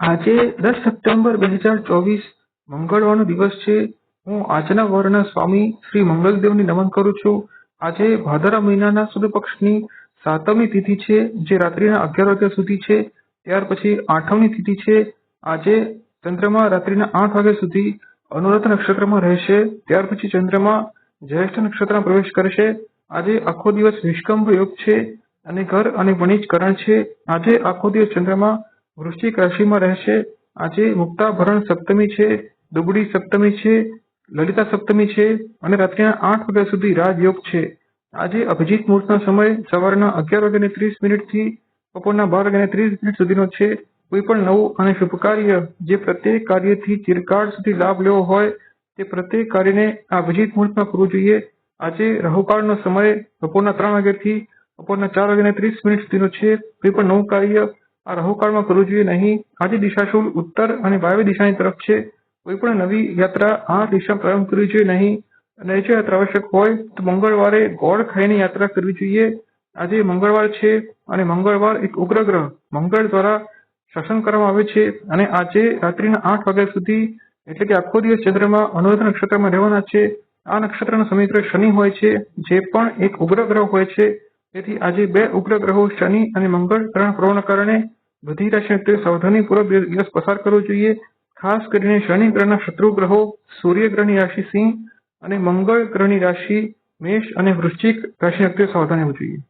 આજે દસ સપ્ટેમ્બર બે હજાર ચોવીસ મંગળવારનો દિવસ છે. હું આજના વરના સ્વામી શ્રી મંગલદેવને નમન કરું છું. આજે ભાદરા મહિનાના સુદ પક્ષની સાતમી તિથિ છે, જે રાત્રિના અગિયાર વાગ્યા સુધી છે. ત્યાર પછી આઠમની તિથિ છે. આજે ચંદ્રમા રાત્રિના આઠ વાગ્યા સુધી અનુરાધા નક્ષત્રમાં રહેશે. ત્યાર પછી ચંદ્રમા જ્યેષ્ઠ નક્ષત્રમાં પ્રવેશ કરશે. આજે આખો દિવસ નિષ્કંભ યોગ છે અને ઘર અને વણિજકરણ છે. આજે આખો દિવસ ચંદ્રમા વૃશ્ચિક રાશિમાં રહેશે. આજે મુક્તાભરણ સપ્તમી છે, દુબળી સપ્તમી છે, લલિતા સપ્તમી છે અને રાત્રિના આઠ વાગ્યા સુધી રાજયોગ છે. આજે અભિજીત મુહૂર્તના સમય સવારના અગિયાર વાગ્યાને ત્રીસ મિનિટથી બપોરના બાર વાગ્યાને ત્રીસ મિનિટ સુધીનો છે. કોઈ પણ નવું અને શુભ કાર્ય જે પ્રત્યેક કાર્યથી ચિરકાળ સુધી લાભ લેવો હોય તે પ્રત્યેક કાર્યને આ અભિજીત મુહૂર્તમાં કરવું જોઈએ. આજે રાહુકાળનો સમય બપોરના ત્રણ વાગ્યાથી બપોરના ચાર વાગ્યાને ત્રીસ મિનિટ સુધીનો છે. કોઈ પણ નવું કાર્ય આ રાહુકાળમાં કરવું જોઈએ નહીં, આજે દિશાશુલ ઉત્તર અને વાયવ્ય દિશાની તરફ છે. કોઈ પણ નવી યાત્રા આ દિશા પ્રારંભ કરવી જોઈએ નહીં. અને જો યાત્રા આવશ્યક હોય તો મંગળવારે ગોળ ખાઈને યાત્રા કરવી જોઈએ. આજે મંગળવાર છે અને મંગળવાર એક ઉગ્ર ગ્રહ મંગળ દ્વારા શાસન કરવામાં આવે છે. અને આજે રાત્રિના આઠ વાગ્યા સુધી, એટલે કે આખો દિવસ ચંદ્રમાં અનુરોધ નક્ષત્રમાં રહેવાના છે. આ નક્ષત્રનો સમીકરણ શનિ હોય છે, જે પણ એક ઉગ્ર ગ્રહ હોય છે. તેથી આજે બે ઉપગ્રહો શનિ અને મંગળ ગ્રહણ પ્રવણ કારણે બધી રાશિ વ્યક્તિઓએ સાવધાનીપૂર્વક દિવસ પસાર કરવો જોઈએ. ખાસ કરીને શનિ ગ્રહના શત્રુ ગ્રહો, સૂર્ય ગ્રહની રાશિ સિંહ અને મંગળ ગ્રહની રાશિ મેષ અને વૃશ્ચિક રાશિ વ્યક્તિઓએ સાવધાન રહેવું જોઈએ.